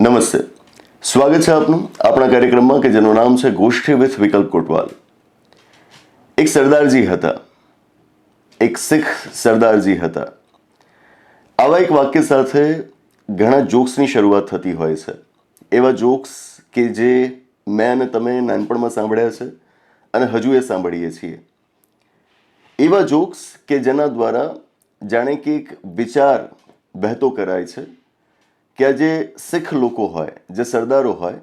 નમસ્તે. સ્વાગત છે આપનું આપણા કાર્યક્રમમાં કે જેનું નામ છે ગોષ્ઠી વિથ વિકલ્પ કોટવાલ. એક સરદારજી હતા. એક શીખ સરદારજી હતા. આવા એક વાક્ય સાથે ઘણા જોક્સની શરૂઆત થતી હોય છે. એવા જોક્સ કે જે મેં અને તમે નાનપણમાં સાંભળ્યા છે અને હજુ એ સાંભળીએ છીએ. એવા જોક્સ કે જેના દ્વારા જાણે કે એક વિચાર વહેતો કરાય છે. કે જે શીખ લોકો હોય, જે સરદારો હોય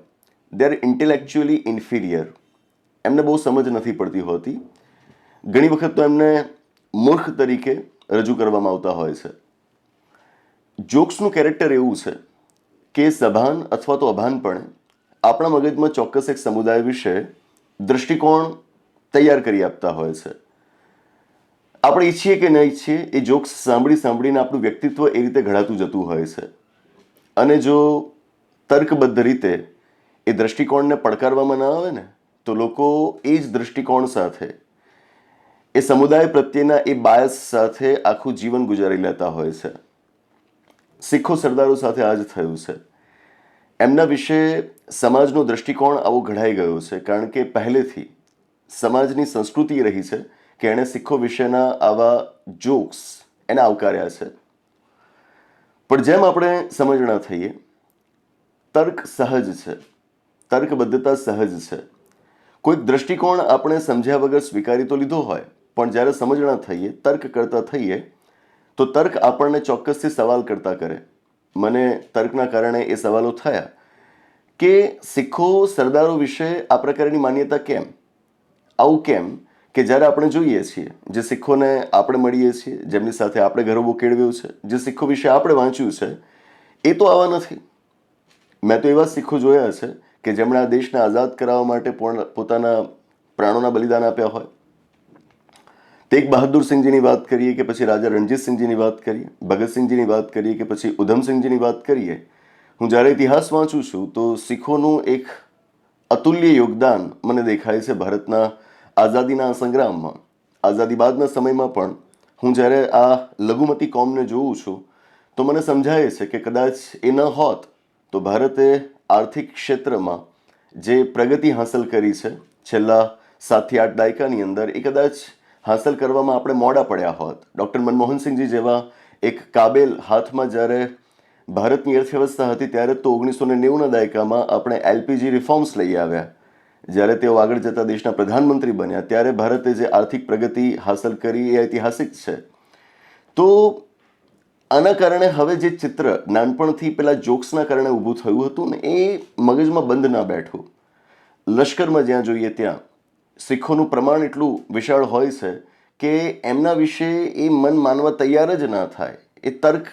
દે આર ઇન્ટેલેક્ચ્યુઅલી ઇન્ફિરિયર એમને બહુ સમજ નથી પડતી હોતી. ઘણી વખત તો એમને મૂર્ખ તરીકે રજૂ કરવામાં આવતા હોય છે. જોક્સનું કેરેક્ટર એવું છે કે સભાન અથવા તો અભાનપણે આપણા મગજમાં ચોક્કસ એક સમુદાય વિશે દૃષ્ટિકોણ તૈયાર કરી આપતા હોય છે. આપણે ઈચ્છીએ કે ન ઈચ્છીએ, એ જોક્સ સાંભળી સાંભળીને આપણું વ્યક્તિત્વ એ રીતે ઘડાતું જતું હોય છે. અને જો તર્કબદ્ધ રીતે એ દૃષ્ટિકોણને પડકારવામાં ન આવે ને, તો લોકો એ જ દૃષ્ટિકોણ સાથે, એ સમુદાય પ્રત્યેના એ બાયસ સાથે આખું જીવન ગુજારી લેતા હોય છે. શીખો સરદારો સાથે આ જ થયું છે. એમના વિશે સમાજનો દૃષ્ટિકોણ આવો ઘડાઈ ગયો છે, કારણ કે પહેલેથી સમાજની સંસ્કૃતિ રહી છે કે એણે શીખો વિશેના આવા જોક્સ એને આવકાર્યા છે. પણ જેમ આપણે સમજણા થઈએ, તર્ક સહજ છે, તર્કબદ્ધતા સહજ છે. કોઈક દૃષ્ટિકોણ આપણે સમજ્યા વગર સ્વીકારી તો લીધો હોય, પણ જ્યારે સમજણા થઈએ, તર્ક કરતા થઈએ, તો તર્ક આપણને ચોક્કસથી સવાલ કરતા કરે. મને તર્કના કારણે એ સવાલો થયા કે શીખો સરદારો વિશે આ પ્રકારની માન્યતા કેમ? આવું કેમ? કે જ્યારે આપણે જોઈએ છીએ, જે શીખોને આપણે મળીએ છીએ, જેમની સાથે આપણે ગરબો કેળવ્યો છે, જે શીખો વિશે આપણે વાંચ્યું છે, એ તો આવા નથી. મેં તો એવા શીખો જોયા છે કે જેમણે આ દેશને આઝાદ કરાવવા માટે પોતાના પ્રાણોના બલિદાન આપ્યા હોય. તેગ બહાદુર સિંહજીની વાત કરીએ કે પછી રાજા રણજીતસિંહજીની વાત કરીએ, ભગતસિંહજીની વાત કરીએ કે પછી ઉધમસિંહજીની વાત કરીએ, હું જ્યારે ઇતિહાસ વાંચું છું તો શીખોનું એક અતુલ્ય યોગદાન મને દેખાય છે ભારતના આઝાદીના સંગ્રામમાં, આઝાદી બાદના સમયમાં પણ હું જ્યારે આ લઘુમતી કોમને જોઉં છું, તો મને સમજાય છે કે કદાચ એ ન હોત, તો ભારતે આર્થિક ક્ષેત્રમાં જે પ્રગતિ હાંસલ કરી છે, છેલ્લા સાતથી આઠ દાયકાની અંદર એ કદાચ હાંસલ કરવામાં આપણે મોડા પડ્યા હોત. ડૉક્ટર મનમોહનસિંહજી જેવા એક કાબેલ હાથમાં જ્યારે ભારતની અર્થવ્યવસ્થા હતી, ત્યારે તો ઓગણીસો ને નેવુંના દાયકામાં આપણે એલપીજી રિફોર્મ્સ લઈ આવ્યા. જ્યારે તેઓ આગળ જતા દેશના પ્રધાનમંત્રી બન્યા, ત્યારે ભારતે જે આર્થિક પ્રગતિ હાંસલ કરી એ ઐતિહાસિક છે. તો આના કારણે હવે જે ચિત્ર નાનપણથી પેલા જોક્સના કારણે ઊભું થયું હતું ને, એ મગજમાં બંધ ના બેઠું. લશ્કરમાં જ્યાં જોઈએ ત્યાં શીખોનું પ્રમાણ એટલું વિશાળ હોય છે કે એમના વિશે એ મન માનવા તૈયાર જ ના થાય. એ તર્ક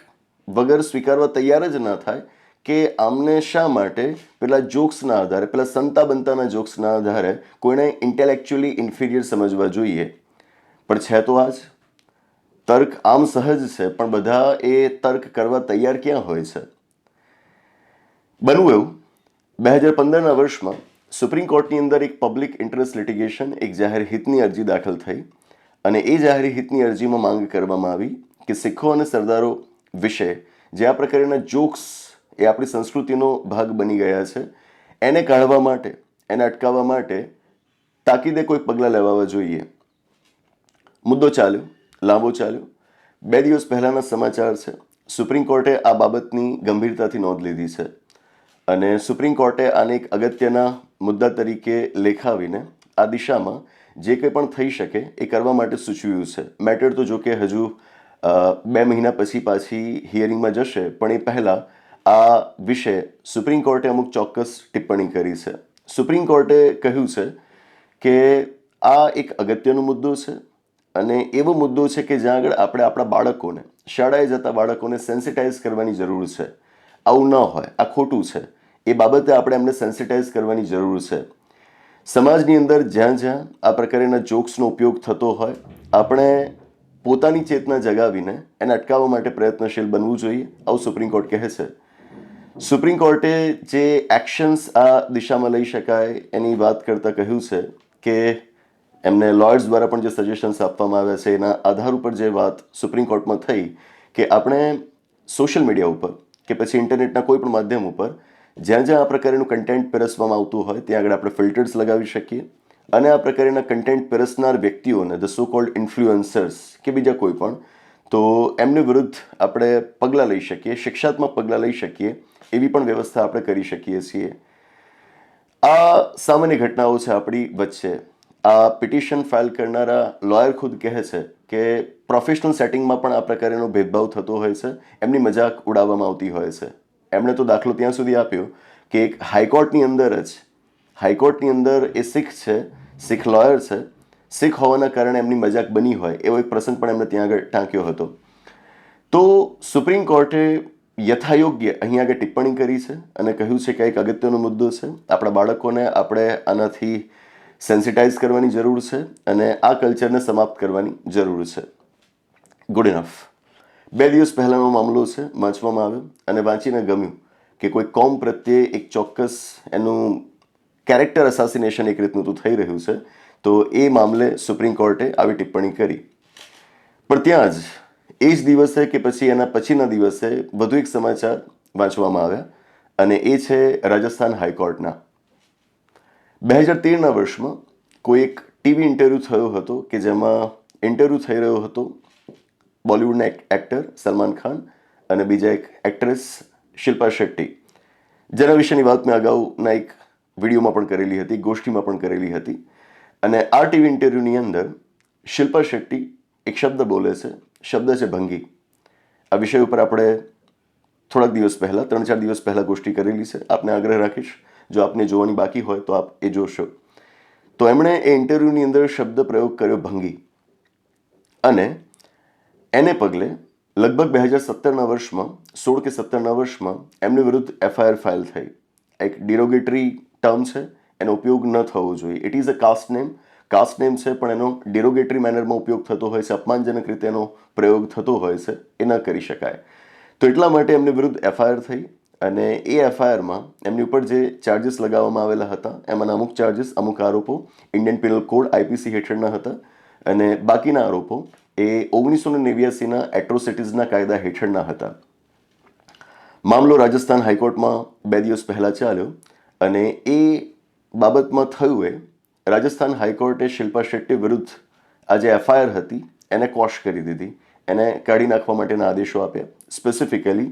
વગર સ્વીકારવા તૈયાર જ ના થાય. કે આમને શા માટે પેલા જોક્સના આધારે, પેલા સંતા બનતાના જોક્સના આધારે કોઈને ઇન્ટેલેક્ચ્યુઅલી ઇન્ફિરિયર સમજવા જોઈએ. પણ છે તો આજ. તર્ક આમ સહજ છે, પણ બધા એ તર્ક કરવા તૈયાર ક્યાં હોય છે? બનવું એવું. બે હજાર પંદરના વર્ષમાં સુપ્રીમ કોર્ટની અંદર એક પબ્લિક ઇન્ટરેસ્ટ લિટિગેશન એક જાહેર હિતની અરજી દાખલ થઈ. અને એ જાહેર હિતની અરજીમાં માંગ કરવામાં આવી કે શીખો અને સરદારો વિશે જે આ પ્રકારના જોક્સ એ આપણી સંસ્કૃતિનો ભાગ બની ગયા છે. એને કાઢવા માટે, એને અટકાવવા માટે તાકીદે કોઈ પગલાં લેવા જોઈએ. મુદ્દો ચાલ્યો, લાંબો ચાલ્યો. બે દિવસ પહેલાંના સમાચાર છે. સુપ્રીમ કોર્ટે આ બાબતની ગંભીરતાથી નોંધ લીધી છે. અને સુપ્રીમ કોર્ટે આને એક અગત્યના મુદ્દા તરીકે લેખાવીને આ દિશામાં જે કંઈ પણ થઈ શકે એ કરવા માટે સૂચવ્યું છે. મેટર તો જો કે હજુ બે મહિના પછી પાછી હિયરિંગમાં જશે, પણ એ પહેલાં આ વિશે સુપ્રીમ કોર્ટે અમુક ચોક્કસ ટિપ્પણી કરી છે. સુપ્રીમ કોર્ટે કહ્યું છે કે આ એક અગત્યનો મુદ્દો છે અને એવો મુદ્દો છે કે જ્યાં આગળ આપણે આપણા બાળકોને, શાળાએ જતા બાળકોને સેન્સિટાઇઝ કરવાની જરૂર છે. આવું ન હોય, આ ખોટું છે. એ બાબતે આપણે એમને સેન્સિટાઇઝ કરવાની જરૂર છે. સમાજની અંદર જ્યાં જ્યાં આ પ્રકારના જોક્સનો ઉપયોગ થતો હોય, આપણે પોતાની ચેતના જગાવીને એને અટકાવવા માટે પ્રયત્નશીલ બનવું જોઈએ. આવું સુપ્રીમ કોર્ટ કહે છે. સુપ્રીમ કોર્ટે જે એક્શન્સ આ દિશામાં લઈ શકાય એની વાત કરતાં કહ્યું છે કે એમને લોયર્સ દ્વારા પણ જે સજેશન્સ આપવામાં આવ્યા છે, એના આધાર ઉપર જે વાત સુપ્રીમ કોર્ટમાં થઈ કે આપણે સોશિયલ મીડિયા ઉપર કે પછી ઇન્ટરનેટના કોઈ પણ માધ્યમ ઉપર જ્યાં જ્યાં આ પ્રકારનું કન્ટેન્ટ પીરસવામાં આવતું હોય, ત્યાં આગળ આપણે ફિલ્ટર્સ લગાવી શકીએ અને આ પ્રકારના કન્ટેન્ટ પીરસનાર વ્યક્તિઓને ધ સો કોલ્ડ ઇન્ફ્લુઅન્સર્સ કે બીજા કોઈ પણ, તો એમની વિરુદ્ધ આપણે પગલાં લઈ શકીએ, શિક્ષાત્મક પગલાં લઈ શકીએ એવી પણ વ્યવસ્થા આપણે કરી શકીએ છીએ. આ સામાન્ય ઘટનાઓ છે આપણી વચ્ચે. આ પિટિશન ફાઇલ કરનારા લોયર ખુદ કહે છે કે પ્રોફેશનલ સેટિંગમાં પણ આ પ્રકારનો ભેદભાવ થતો હોય છે. એમની મજાક ઉડાવવામાં આવતી હોય છે. એમણે તો દાખલો ત્યાં સુધી આપ્યો કે એક હાઈકોર્ટની અંદર જ, હાઈકોર્ટની અંદર એ શીખ છે, શીખ લોયર છે. શીખ હોવાના કારણે એમની મજાક બની હોય એવો એક પ્રસંગ પણ એમણે ત્યાં આગળ ટાંક્યો હતો. તો સુપ્રીમ કોર્ટે યથાયોગ્ય અહીં આગળ ટિપ્પણી કરી છે અને કહ્યું છે કે એક અગત્યનો મુદ્દો છે. આપણા બાળકોને આપણે આનાથી સેન્સિટાઇઝ કરવાની જરૂર છે અને આ કલ્ચરને સમાપ્ત કરવાની જરૂર છે. ગુડ ઇનફ બે દિવસ પહેલાંનો મામલો છે, વાંચવામાં આવ્યો અને વાંચીને ગમ્યું કે કોઈ કોમ પ્રત્યે એક ચોક્કસ એનું કેરેક્ટર અસાસિનેશન એક રીતનું તો થઈ રહ્યું છે. તો એ મામલે સુપ્રીમ કોર્ટે આવી ટિપ્પણી કરી. પણ ત્યાં જ એ જ દિવસે કે પછી એના પછીના દિવસે વધુ એક સમાચાર વાંચવામાં આવ્યા અને એ છે રાજસ્થાન હાઈકોર્ટના. બે હજાર તેરના વર્ષમાં કોઈ એક ટીવી ઇન્ટરવ્યૂ થયો હતો કે જેમાં ઇન્ટરવ્યૂ થઈ રહ્યો હતો બોલિવૂડના એક એક્ટર સલમાન ખાન અને બીજા એક એક્ટ્રેસ શિલ્પા શેટ્ટી. જેના વિશેની વાત મેં અગાઉના એક વિડીયોમાં પણ કરેલી હતી, ગોષ્ઠીમાં પણ કરેલી હતી. અને આ ટીવી ઇન્ટરવ્યૂની અંદર શિલ્પા શેટ્ટી એક શબ્દ બોલે છે શબ્દ છે ભંગી. આ વિષય ઉપર આપણે થોડાક દિવસ પહેલાં, ત્રણ ચાર દિવસ પહેલાં ગોષ્ઠી કરેલી છે. આપને આગ્રહ રાખીશ, જો આપને જોવાની બાકી હોય તો આપ એ જોશો. તો એમણે એ ઇન્ટરવ્યૂની અંદર શબ્દ પ્રયોગ કર્યો ભંગી. અને એને પગલે લગભગ બે હજાર સત્તરના વર્ષમાં, સોળ કે સત્તરના વર્ષમાં એમની વિરુદ્ધ એફઆઈઆર ફાઇલ થઈ. એક ડિરોગેટરી ટર્મ છે, એનો ઉપયોગ ન થવો જોઈએ. It is a caste name caste name છે, પણ એનો ડિરોગેટરી મેનરમાં ઉપયોગ થતો હોય છે, અપમાનજનક રીતે એનો પ્રયોગ થતો હોય છે, એ ન કરી શકાય. તો એટલા માટે એમની વિરુદ્ધ એફઆઈઆર થઈ અને એ એફઆઈઆરમાં એમની ઉપર જે ચાર્જીસ લગાવવામાં આવેલા હતા, એમાંના અમુક ચાર્જીસ અમુક આરોપો ઇન્ડિયન પિનલ કોડ આઈપીસી હેઠળના હતા અને બાકીના આરોપો એ ઓગણીસો ને નેવ્યાસીના એટ્રોસિટીઝના કાયદા હેઠળના હતા. મામલો રાજસ્થાન હાઈકોર્ટમાં બે દિવસ પહેલાં ચાલ્યો અને એ બાબતમાં થયું એ રાજસ્થાન હાઈકોર્ટે શિલ્પા શેટ્ટી વિરુદ્ધ આ જે એફઆઈઆર હતી. એને કોશ કરી દીધી. એને કાઢી નાખવા માટેના આદેશો આપ્યા. સ્પેસિફિકલી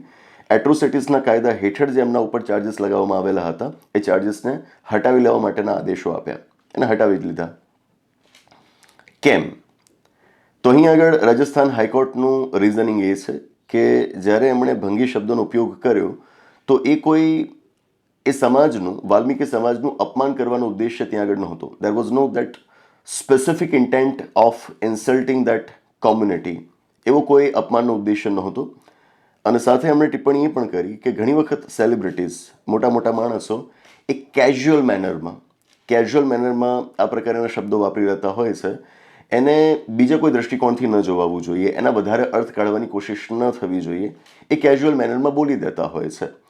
એટ્રોસિટીઝના કાયદા હેઠળ જે એમના ઉપર ચાર્જીસ લગાવવામાં આવેલા હતા, એ ચાર્જીસને હટાવી લેવા માટેના આદેશો આપ્યા. એને હટાવી જ લીધા. કેમ? તો અહીં આગળ રાજસ્થાન હાઈકોર્ટનું રિઝનિંગ એ છે કે જ્યારે એમણે ભંગી શબ્દનો ઉપયોગ કર્યો, તો એ કોઈ એ સમાજનું, વાલ્મીકી સમાજનું અપમાન કરવાનો ઉદ્દેશ્ય ત્યાં આગળ નહોતો. There was no that specific intent of insulting that community એવો કોઈ અપમાનનો ઉદ્દેશ્ય નહોતો. અને સાથે એમણે ટિપ્પણી એ પણ કરી કે ઘણી વખત સેલિબ્રિટીઝ મોટા મોટા માણસો, એ કેઝ્યુઅલ મેનરમાં કેઝ્યુઅલ મેનરમાં આ પ્રકારના શબ્દો વાપરી રહેતા હોય છે. એને બીજા કોઈ દૃષ્ટિકોણથી ન જોવાવું જોઈએ. એના વધારે અર્થ કાઢવાની કોશિશ ન થવી જોઈએ. એ કેઝ્યુઅલ મેનરમાં બોલી દેતા હોય છે.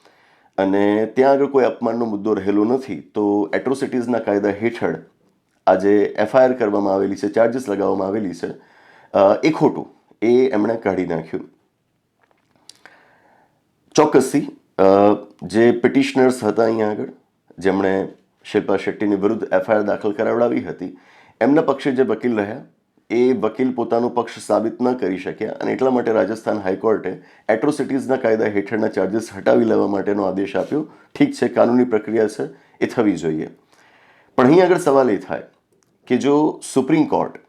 અને ત્યાં આગળ કોઈ અપમાનનો મુદ્દો રહેલો નથી, તો એટ્રોસિટીઝના કાયદા હેઠળ આજે એફઆઈઆર કરવામાં આવેલી છે, ચાર્જીસ લગાવવામાં આવેલી છે એ ખોટું. એ એમણે કાઢી નાખ્યું. ચોક્કસથી જે પિટિશનર્સ હતા અહીંયા આગળ, જેમણે શિલ્પા શેટ્ટીની વિરુદ્ધ એફઆઈઆર દાખલ કરાવડાવી હતી, એમના પક્ષે જે વકીલ રહ્યા એ વકીલ પોતાનો પક્ષ સાબિત ન કરી શક્યા અને એટલા માટે રાજસ્થાન હાઈકોર્ટે એટ્રોસિટીઝના કાયદા હેઠળના ચાર્જીસ હટાવી લેવા માટેનો આદેશ આપ્યો. ઠીક છે, કાનૂની પ્રક્રિયા છે, એ થવી જોઈએ. પણ અહીં આગળ સવાલ એ થાય કે જો સુપ્રીમ કોર્ટ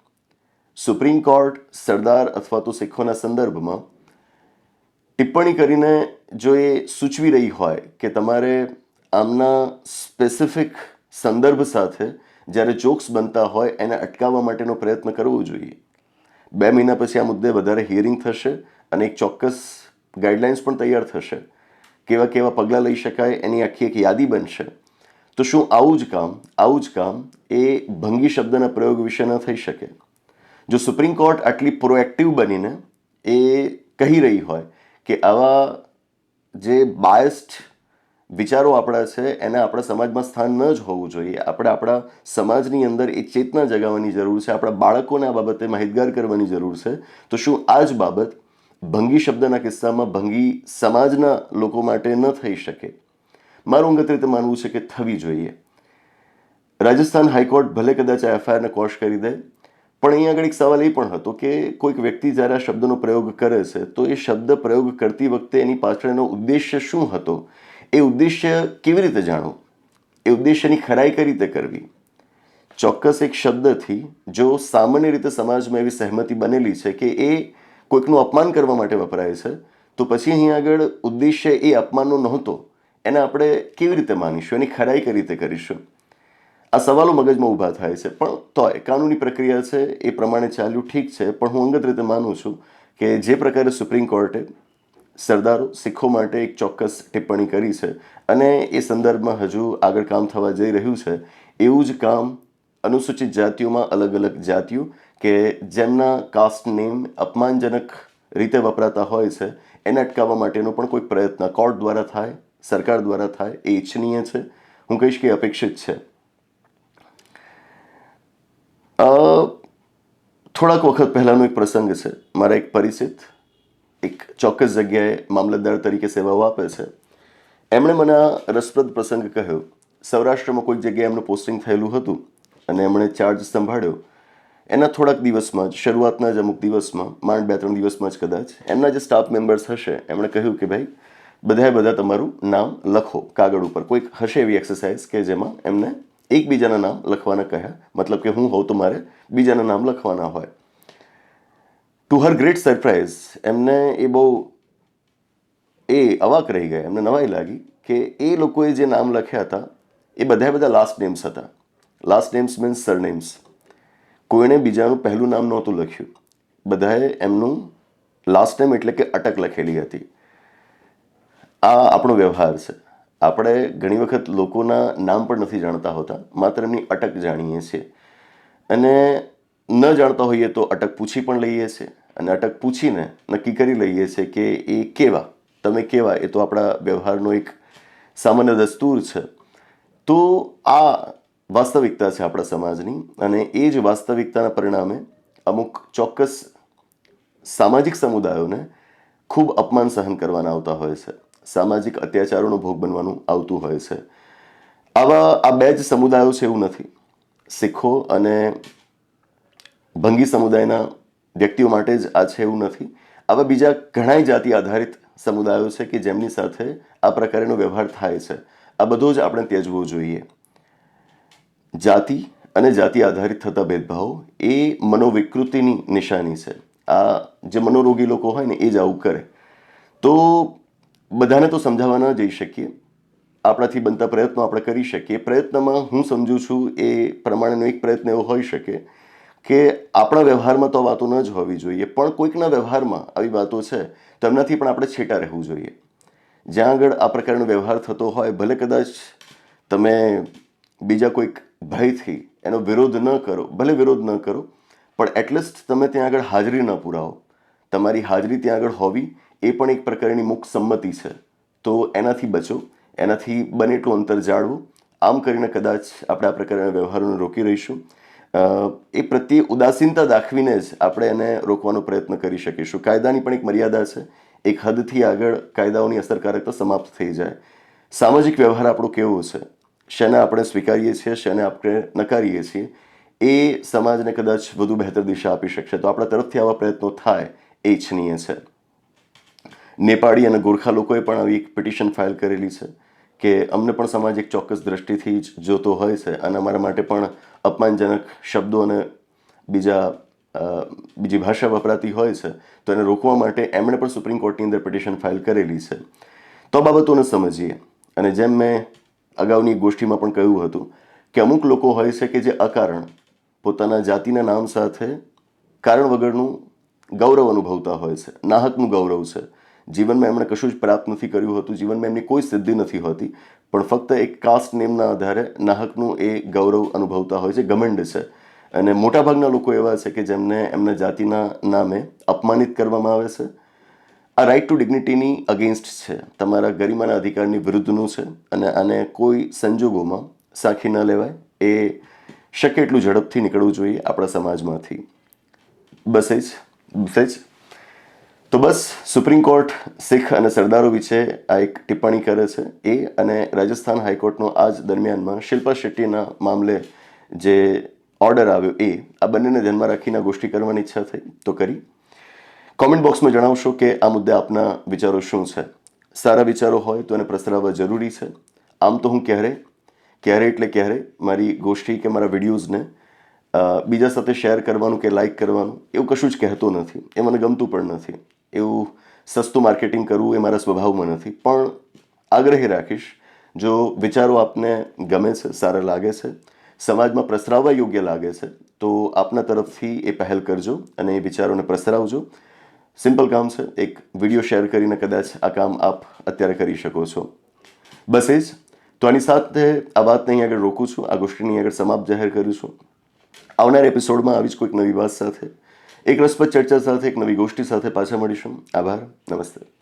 સુપ્રીમ કોર્ટ, સરદાર અથવા તો શીખોના સંદર્ભમાં ટિપ્પણી કરીને જો એ સૂચવી રહી હોય કે તમારે આમના સ્પેસિફિક સંદર્ભ સાથે જ્યારે જોક્સ બનતા હોય એને અટકાવવા માટેનો પ્રયત્ન કરવો જોઈએ. બે મહિના પછી આ મુદ્દે વધારે હિયરિંગ થશે અને એક ચોક્કસ ગાઈડલાઇન્સ પણ તૈયાર થશે. કેવા કેવા પગલાં લઈ શકાય એની આખી એક યાદી બનશે. તો શું આવું જ કામ, આવું જ કામ એ ભંગી શબ્દના પ્રયોગ વિશે ન થઈ શકે? જો સુપ્રીમ કોર્ટ આટલી પ્રોએક્ટિવ બનીને એ કહી રહી હોય કે આવા જે બાયસ્ડ વિચારો આપણા છે, એને આપણા સમાજમાં સ્થાન ન જ હોવું જોઈએ. આપણે આપણા સમાજની અંદર એ ચેતના જગાવવાની જરૂર છે, આપણા બાળકોને આ બાબતે માહિતગાર કરવાની જરૂર છે. તો શું આ જ બાબત ભંગી શબ્દના કિસ્સામાં ભંગી સમાજના લોકો માટે ન થઈ શકે? મારું અંગત રીતે માનવું છે કે થવી જોઈએ. રાજસ્થાન હાઈકોર્ટ ભલે કદાચ આ એફઆઈઆરને કોશ કરી દે, પણ અહીં આગળ એક સવાલ એ પણ હતો કે કોઈક વ્યક્તિ જ્યારે આ શબ્દનો પ્રયોગ કરે છે, તો એ શબ્દ પ્રયોગ કરતી વખતે એની પાછળનો ઉદ્દેશ્ય શું હતો? એ ઉદ્દેશ્ય કેવી રીતે જાણવું? એ ઉદ્દેશ્યની ખરાઈ કઈ રીતે કરવી? ચોક્કસ એક શબ્દથી જો સામાન્ય રીતે સમાજમાં એવી સહેમતી બનેલી છે કે એ કોઈકનું અપમાન કરવા માટે વપરાય છે, તો પછી અહીં આગળ ઉદ્દેશ્ય એ અપમાનનો નહોતો. એને આપણે કેવી રીતે માનીશું? એની ખરાઈ કઈ રીતે કરીશું? આ સવાલો મગજમાં ઊભા થાય છે. પણ તોય કાનૂની પ્રક્રિયા છે, એ પ્રમાણે ચાલ્યું ઠીક છે. પણ હું અંગત રીતે માનું છું કે જે પ્રકારે સુપ્રીમ કોર્ટે સરદારો શીખો માટે એક ચોક્કસ ટિપ્પણી કરી છે અને એ સંદર્ભમાં હજુ આગળ કામ થવા જઈ રહ્યું છે. એવું જ કામ અનુસૂચિત જાતિઓમાં અલગ અલગ જાતિઓ કે જેમના કાસ્ટ નેમ અપમાનજનક રીતે વપરાતા હોય છે, એને અટકાવવા માટેનો પણ કોઈ પ્રયત્ન કોર્ટ દ્વારા થાય, સરકાર દ્વારા થાય એ ઈચ્છનીય છે. હું કહીશ કે અપેક્ષિત છે. થોડાક વખત પહેલાંનો એક પ્રસંગ છે. મારા એક પરિચિત એક ચોક્કસ જગ્યાએ મામલતદાર તરીકે સેવાઓ આપે છે. એમણે મને આ રસપ્રદ પ્રસંગ કહ્યો. સૌરાષ્ટ્રમાં કોઈક જગ્યાએ એમનું પોસ્ટિંગ થયેલું હતું અને એમણે ચાર્જ સંભાળ્યો. એના થોડાક દિવસમાં જ, શરૂઆતના જ અમુક દિવસમાં, માંડ બે ત્રણ દિવસમાં જ કદાચ, એમના જે સ્ટાફ મેમ્બર્સ હશે, એમણે કહ્યું કે ભાઈ, બધાએ બધા તમારું નામ લખો, કાગળ ઉપર. કોઈક હશે એવી એક્સરસાઇઝ કે જેમાં એમને એકબીજાના નામ લખવાના કહ્યા. મતલબ કે હું હોઉં તો મારે બીજાના નામ લખવાના હોય. ટુ હર ગ્રેટ સરપ્રાઇઝ એમને એ બહુ એ અવાક રહી ગયા. એમને નવાઈ લાગી કે એ લોકોએ જે નામ લખ્યા હતા, એ બધા બધા લાસ્ટ નેમ્સ હતા. લાસ્ટ નેમ્સ મીન્સ સરનેમ્સ કોઈને બીજાનું પહેલું નામ નહોતું લખ્યું. બધાએ એમનું લાસ્ટ નેમ એટલે કે અટક લખેલી હતી. આ આપણો વ્યવહાર છે. આપણે ઘણી વખત લોકોના નામ પણ નથી જાણતા હોતા, માત્ર એમની અટક જાણીએ છીએ. અને ન જાણતા હોઈએ તો અટક પૂછી પણ લઈએ છીએ. અને અટક પૂછીને નક્કી કરી લઈએ છીએ કે એ કેવા? તમે કેવા? એ તો આપણા વ્યવહારનો એક સામાન્ય દસ્તુર છે. તો આ વાસ્તવિકતા છે આપણા સમાજની અને એ જ વાસ્તવિકતાના પરિણામે અમુક ચોક્કસ સામાજિક સમુદાયોને ખૂબ અપમાન સહન કરવાના આવતા હોય છે. સામાજિક અત્યાચારોનો ભોગ બનવાનું આવતું હોય છે. આવા, આ બે જ સમુદાયો છે એવું નથી. શીખો અને ભંગી સમુદાયના વ્યક્તિઓ માટે જ આ છે એવું નથી. આવા બીજા ઘણાય જાતિ આધારિત સમુદાયો છે કે જેમની સાથે આ પ્રકારનો વ્યવહાર થાય છે. આ બધો જ આપણે ત્યજવો જોઈએ. જાતિ અને જાતિ આધારિત થતા ભેદભાવ એ મનોવિકૃતિની નિશાની છે. આ જે મનોરોગી લોકો હોય ને એ જ આવું કરે. તો બધાને તો સમજાવવા ન જઈ શકીએ. આપણાથી બનતા પ્રયત્નો આપણે કરી શકીએ. પ્રયત્નમાં હું સમજુ છું એ પ્રમાણેનો એક પ્રયત્ન એવો હોઈ શકે કે આપણા વ્યવહારમાં તો વાતો ન જ હોવી જોઈએ, પણ કોઈકના વ્યવહારમાં આવી વાતો છે, તો એમનાથી પણ આપણે છેટા રહેવું જોઈએ. જ્યાં આગળ આ પ્રકારનો વ્યવહાર થતો હોય, ભલે કદાચ તમે બીજા કોઈક ભયથી એનો વિરોધ ન કરો, ભલે વિરોધ ન કરો, પણ એટલીસ્ટ તમે ત્યાં આગળ હાજરી ન પુરાવો. તમારી હાજરી ત્યાં આગળ હોવી એ પણ એક પ્રકારની મુખ સંમતિ છે. તો એનાથી બચો, એનાથી બને એટલું અંતર જાળવો. આમ કરીને કદાચ આપણે આ પ્રકારના વ્યવહારોને રોકી રહીશું. એ પ્રત્યે ઉદાસીનતા દાખવીને જ આપણે એને રોકવાનો પ્રયત્ન કરી શકીશું. કાયદાની પણ એક મર્યાદા છે. એક હદથી આગળ કાયદાઓની અસરકારકતા સમાપ્ત થઈ જાય. સામાજિક વ્યવહાર આપણો કેવો છે? શેને આપણે સ્વીકારીએ છીએ, શેને આપણે નકારીએ છીએ? એ સમાજને કદાચ વધુ બહેતર દિશા આપી શકશે. તો આપણા તરફથી આવા પ્રયત્નો થાય એ ઇચ્છનીય છે. નેપાળી અને ગોરખા લોકોએ પણ આવી એક પિટિશન ફાઇલ કરેલી છે. કે અમને પણ સમાજ એક ચોક્કસ દ્રષ્ટિથી જ જોતો હોય છે અને અમારા માટે પણ અપમાનજનક શબ્દો અને બીજા બીજી ભાષા વપરાતી હોય છે, તો એને રોકવા માટે એમણે પણ સુપ્રીમ કોર્ટની અંદર પિટિશન ફાઇલ કરેલી છે. તો બાબતોને સમજીએ. અને જેમ મેં અગાઉની ગોષ્ઠીમાં પણ કહ્યું હતું કે અમુક લોકો હોય છે કે જે અકારણ પોતાના જાતિના નામ સાથે કારણ વગરનું ગૌરવ અનુભવતા હોય છે, નાહકનું ગૌરવ છે જીવનમાં એમણે કશું જ પ્રાપ્ત નથી કર્યું હતું, જીવનમાં એમની કોઈ સિદ્ધિ નથી હોતી, પણ ફક્ત એક કાસ્ટ નેમના આધારે નાહકનું એ ગૌરવ અનુભવતા હોય છે, ઘમંડ છે. અને મોટાભાગના લોકો એવા છે કે જેમને એમના જાતિના નામે અપમાનિત કરવામાં આવે છે. આ રાઇટ ટુ ડિગ્નિટીની અગેન્સ્ટ છે. તમારા ગરિમાના અધિકારની વિરુદ્ધનું છે અને આને કોઈ સંજોગોમાં સાખી ન લેવાય. એ શક્ય એટલું ઝડપથી નીકળવું જોઈએ આપણા સમાજમાંથી. બસે જ બસે જ. તો બસ સુપ્રીમ કોર્ટ શીખ અને સરદારો વિશે આ એક ટિપ્પણી કરે છે. એ અને રાજસ્થાન હાઈકોર્ટનો આજ દરમિયાનમાં શિલ્પા શેટ્ટીના મામલે જે ઓર્ડર આવ્યો એ, આ બંનેને ધ્યાનમાં રાખીને ગોષ્ઠી કરવાની ઈચ્છા થઈ. તો કરી. કોમેન્ટ બોક્સમાં જણાવશો કે આ મુદ્દે આપના વિચારો શું છે? સારા વિચારો હોય તો એને પ્રસરાવવા જરૂરી છે. આમ તો હું ક્યારે? ક્યારે એટલે ક્યારે? મારી ગોષ્ઠી કે મારા વિડીયોઝને બીજા સાથે શેર કરવાનું કે લાઈક કરવાનું, એવું કશું જ કહેતો નથી. એ મને ગમતું પણ નથી. એવું સસ્તું માર્કેટિંગ કરવું એ મારા સ્વભાવમાં નથી. પણ આગ્રહી રાખીશ, જો વિચારો આપને ગમે છે, સારા લાગે છે, સમાજમાં પ્રસરાવવા યોગ્ય લાગે છે, તો આપના તરફથી એ પહેલ કરજો અને એ વિચારોને પ્રસરાવજો. સિમ્પલ કામ છે, એક વીડિયો શેર કરીને કદાચ આ કામ આપ અત્યારે કરી શકો છો. બસ એ જ. તો આની સાથે આ વાતને અહીં આગળ રોકું છું. આ ગોષ્ઠીની આગળ સમાપ્ત જાહેર કરું છું. આવનાર એપિસોડમાં આવી જ કોઈક નવી વાત સાથે. એક રસપ્રદ ચર્ચા સાથે એક નવી ગોષ્ઠી સાથે પાછા મળીશું. આભાર. નમસ્તે.